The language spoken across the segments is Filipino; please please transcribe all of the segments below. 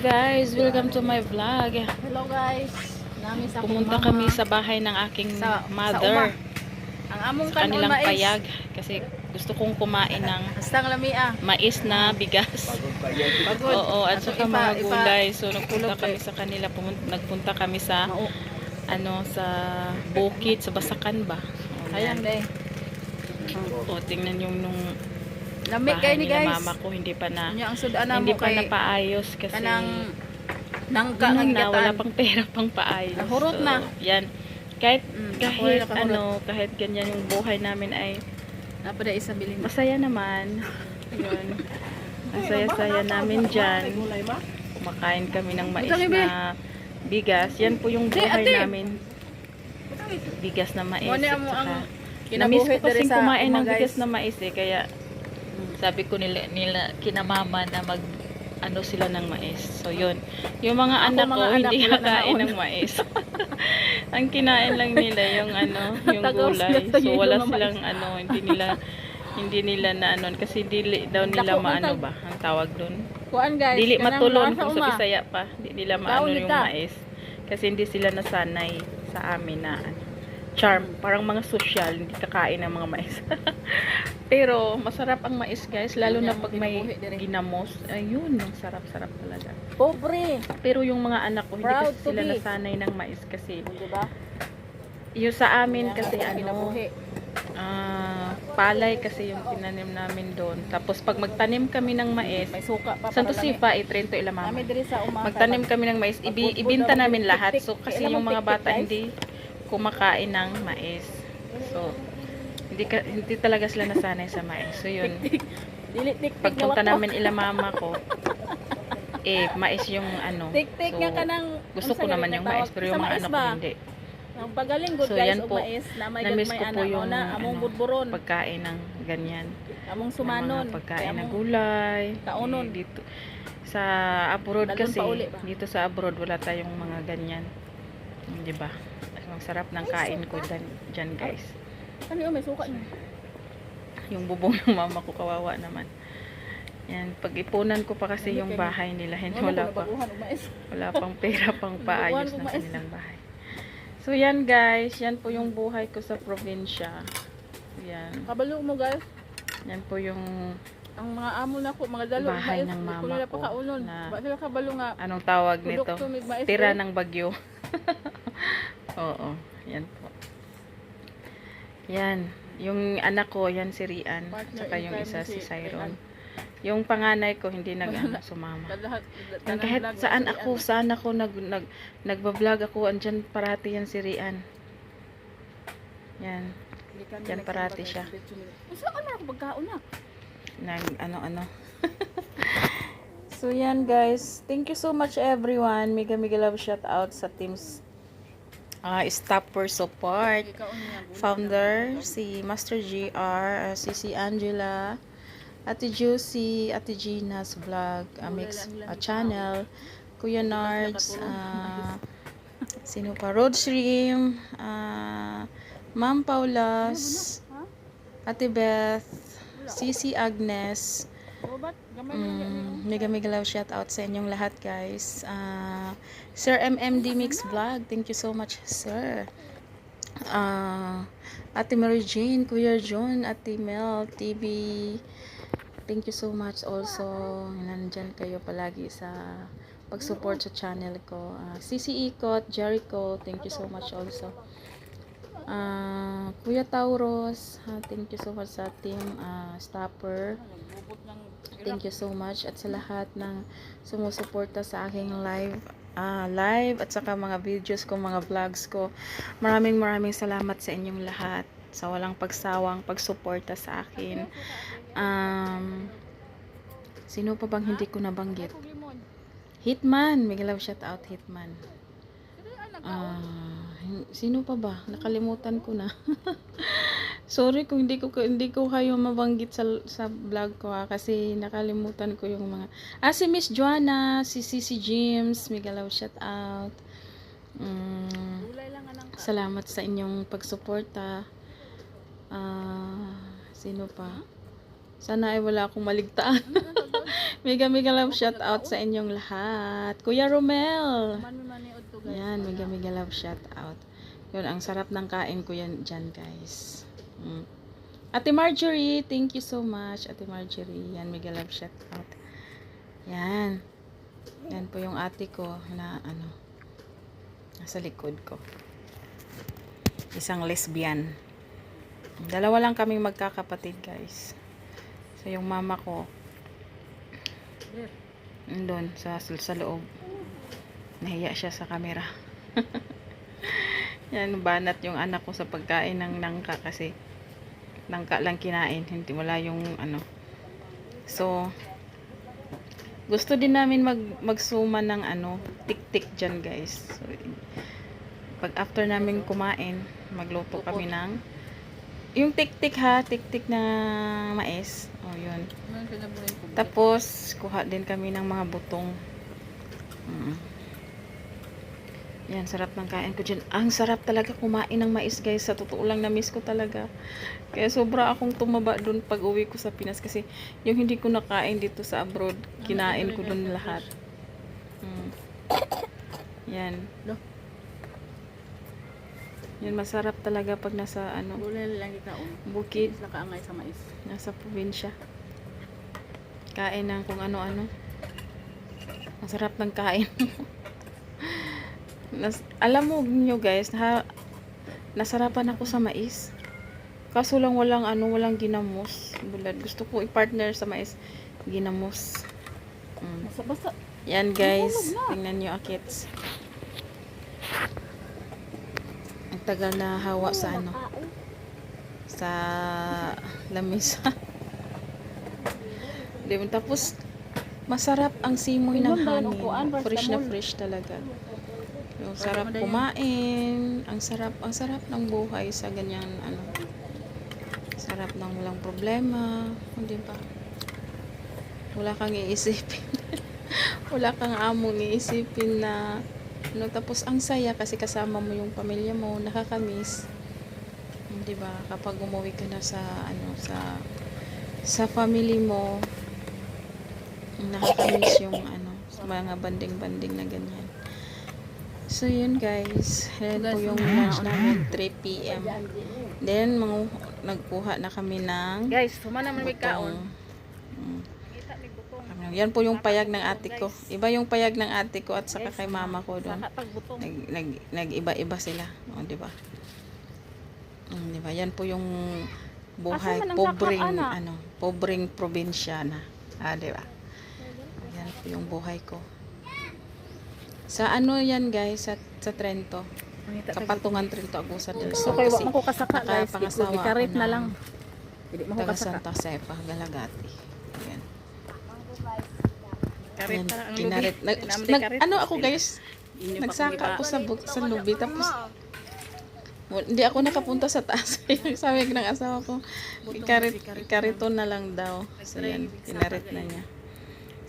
guys, welcome to my vlog. Hello guys. Nami sa Pumunta akong kami mama. sa bahay ng aking Sa- sa mother. uma. ang among Sa kanilang mais. payag. Kasi gusto kong kumain ng Hastang lamia. mais na bigas. Pagod. Oo, at saka ipa- mga gulay. So nagpunta kami sa kanila. Pumunta, nagpunta kami sa Mao. ano sa bukid, sa Basakan ba? Ayan yan. day. O, tingnan yung nung Lamig bahay kay ni guys. mama ko. Hindi pa na, Nya ang sudana hindi mo pa kay napaayos kasi kanang nangka ang na, wala pang pera pang paayos. Nahurot na. Yan. Kahit, Mm, kahit ano, kahit ganyan yung buhay namin ay Napada isa bilin. masaya naman. Yun. Ang saya-saya namin dyan. Kumakain kami ng mais na bigas. Yan po yung buhay namin. Bigas na mais. At saka- ang Namiss ko kasing kumain ng bigas na mais eh. Kaya sabi ko nila, nila kinamama na mag ano sila ng mais. So yun. Yung mga Ako, anak ko anak, hindi kakain ng mais. Ang kinain lang nila yung ano, yung gulay. So wala silang ano, hindi nila hindi nila na ano kasi dili daw nila Dako, maano ba ang tawag doon. Kuan guys. Dili matulon kung sa. Bisaya pa. Di nila maano yung mais. Kasi hindi sila nasanay sa amin na ano, charm. Parang mga social, hindi kakain ng mga mais. Pero masarap ang mais guys, lalo na pag may diri. ginamos. Ayun, ang sarap-sarap talaga. Pobre. Pero yung mga anak ko, hindi Proud kasi sila nasanay ng mais kasi Di ba? yung sa amin kasi ano, ah, palay kasi yung tinanim namin doon. Tapos pag magtanim kami ng mais, May suka pa Santo. Sipa, ilamama. Diri sa uma. Magtanim kami ng mais, ibi, ibinta namin lahat. So kasi yung mga bata hindi kumakain ng mais. So hindi ka, hindi talaga sila nasanay sa mais. So yun, pagpunta namin ila mama ko, eh mais yung ano. Tik tik So, nga kanang gusto ko naman yung mais pero yung mga anak ko hindi. Ang pagaling good So, guys yan og po. mais na may ko po anak mo yung na among ano, budburon, Pagkain ng ganyan. among Ng sumanon, mga pagkain ng gulay. Kaunon. Eh, dito sa abroad Dalon kasi uli dito sa abroad wala tayong mga ganyan. 'Di ba? Ang sarap ng kain ko dyan, dyan guys. Ano yun, may suka niya. Yung bubong ng mama ko kawawa naman. Yan, pag-ipunan ko pa kasi yung bahay nila, hindi wala pa. Wala pang pera pang paayos ng kanilang bahay. So yan guys, yan po yung buhay ko sa probinsya. Yan. Kabalo mo guys, Yan po yung ang mga amo na ko, mga dalo, Bahay mais, ng mama ko kaunon. na- kabalo nga, anong tawag nito? Tira ng bagyo. Oo, yan po. Yan. Yung anak ko, yan si Rian. Partner Saka in yung crime isa si si. Rian. Yung panganay ko, hindi nag ano, sumama. Lahat, Yan, kahit saan ako, saan ako nag, nag, nagbablog ako, andyan parati yan si Rian. Yan. Yan parati siya. Saan na ako pagkaon na? nag ano ano so yan guys thank you so much everyone mega mega love shout out sa teams uh, staff for support. Founder si Master GR uh, si si Angela Ate Juicy Ate Gina's vlog uh, mix uh, channel Kuya Nards uh, sino pa? Road Stream uh, Ma'am Paulas? Ate Beth Sisi Agnes Mm, mega mega love shout out sa inyong lahat guys. Ah, Sir MMD Mix Vlog, thank you so much sir. Ah, Ate Mary Jane, Kuya John, Ate Mel, TV. Thank you so much also. Nandyan kayo palagi sa pag-support sa channel ko. Ah, CC Ikot, Jericho, thank you so much also. Ah, Kuya Tauros, ah, thank you so much sa team ah, stopper. Thank you so much at sa lahat ng sumusuporta sa aking live ah, live at saka mga videos ko, mga vlogs ko. Maraming maraming salamat sa inyong lahat sa walang pagsawang pagsuporta sa akin. Um, sino pa bang hindi ko nabanggit? Hitman, may love shout out Hitman. Hin- sino pa ba? Nakalimutan ko na. Sorry kung hindi ko hindi ko kayo mabanggit sa sa vlog ko ha, kasi nakalimutan ko yung mga Ah si Miss Joanna, si Sisi James, mega love shout out. Mm, anang salamat sa inyong pagsuporta. Ah, sino pa? Sana ay wala akong maligtaan. Mega mega love shout out sa inyong lahat. Kuya Romel. Yan, mega mega love shout out. Yun, ang sarap ng kain ko yan dyan, guys. Mm. Ate Marjorie, thank you so much. Ate Marjorie, yan, mega love shout out. Yan. Yan po yung ate ko na ano, nasa likod ko. Isang lesbian. Dalawa lang kaming magkakapatid, guys. So, yung mama ko. Doon, sa, sa loob. Nahiya siya sa camera. Yan, banat yung anak ko sa pagkain ng nangka kasi nangka lang kinain. Hindi wala yung ano. So, gusto din namin mag, magsuma ng ano, tik-tik dyan guys. So, pag after namin kumain, magluto kami ng yung tik-tik ha, tik-tik na mais. Oh, yun. Po. Tapos, kuha din kami ng mga butong. Mm. Yan, sarap ng kain ko dyan. Ang sarap talaga kumain ng mais, guys. Sa totoo lang, na-miss ko talaga. Kaya sobra akong tumaba dun pag uwi ko sa Pinas. Kasi yung hindi ko nakain dito sa abroad, kinain ko dun lahat. Mm. Yan. Yan, masarap talaga pag nasa, ano, Gulay lang bukid. Kid nakaangay sa mais. nasa probinsya. Kain ng kung ano-ano. Masarap ng kain. Nas, alam mo nyo guys, na, nasarapan ako sa mais. Kaso lang walang ano, walang ginamos. Bulad. Gusto ko i-partner sa mais. Ginamos. Mm. Basta basta. Yan guys, tingnan nyo akits. Ang tagal na hawa sa ano, sa lamisa. Tapos, masarap ang simoy ng ng kuan, Fresh na fresh talaga. Yung sarap kumain. Ang sarap, ang sarap ng buhay sa ganyan, ano. Sarap ng walang problema. Hindi ba? Wala kang iisipin. Wala kang among iisipin na ano, tapos ang saya kasi kasama mo yung pamilya mo, nakakamiss. Di ba? Kapag umuwi ka na sa ano sa sa family mo, nakakamiss yung ano, sa mga banding-banding na ganyan. So yun guys, yan po yung lunch namin 3 p.m. Then mga nagkuha na kami ng Guys, suma naman may kaon. Mm. Yan po yung payag ng ate ko. Iba yung payag ng ate ko at saka kay mama ko doon. Nag, nag, nag-iba-iba sila. O, di ba? Mm, di ba? Yan po yung buhay. Pobreng, ano, pobreng probinsyana. Ah, di ba? Yan po yung buhay ko. Sa ano yan guys, sa, sa Trento. Kapatungan Trento, Agusan del So Sol. kay Kasi wa mo ko kasaka guys. ako na ng lang. Dili mo ko taga kasaka. Santa Cepa, Galagati. Yan. Karit lang ang lubi. Nag, nag- ano ako guys, nagsaka ako sa, bu- sa lubi. Tapos, Well, hindi ako nakapunta sa taas. Sabi ng asawa ko, ikarit, ikariton na lang daw. So yan, kinarit na niya.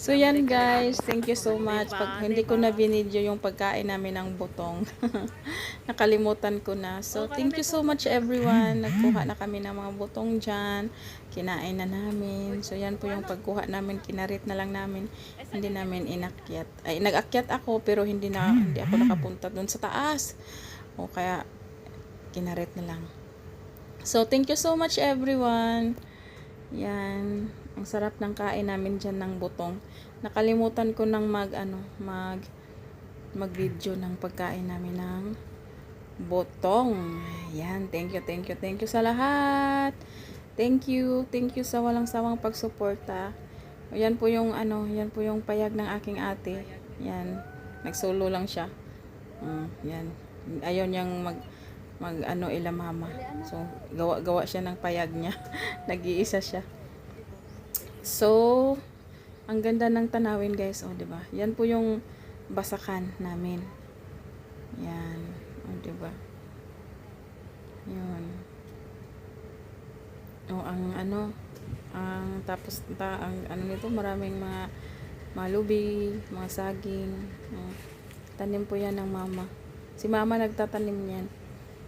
So yan guys, thank you so much. Pag hindi ko na binidyo yung pagkain namin ng butong, nakalimutan ko na. So thank you so much everyone. Nagkuha na kami ng mga butong dyan. Kinain na namin. So yan po yung pagkuha namin. Kinarit na lang namin. Hindi namin inakyat. Ay, nag-akyat ako pero hindi na hindi ako nakapunta doon sa taas. O kaya kinarit na lang. So, thank you so much everyone. Yan. Ang sarap ng kain namin dyan ng butong. Nakalimutan ko nang mag, ano, mag, mag-video ng pagkain namin ng butong. Yan. Thank you, thank you, thank you sa lahat. Thank you, thank you sa walang sawang pagsuporta. Yan po yung, ano, yan po yung payag ng aking ate. Yan. Nagsolo lang siya. Mm, yan. Ayaw niyang mag, mag ano ila mama. So, gawa-gawa siya ng payag niya. Nag-iisa siya. So, ang ganda ng tanawin guys, oh, 'di ba? Yan po yung basakan namin. Yan, oh, 'di ba? Yun. Oh, ang ano, ang tapos ta, ang ano nito, maraming mga malubi, mga saging. Oh. Tanim po yan ng mama. Si mama nagtatanim niyan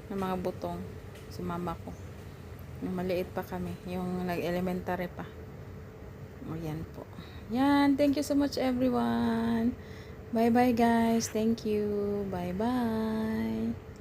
ng mga butong. Si mama ko. Nung maliit pa kami. Yung nag-elementary pa. O, po. Yan. Thank you so much, everyone. Bye-bye, guys. Thank you. Bye-bye.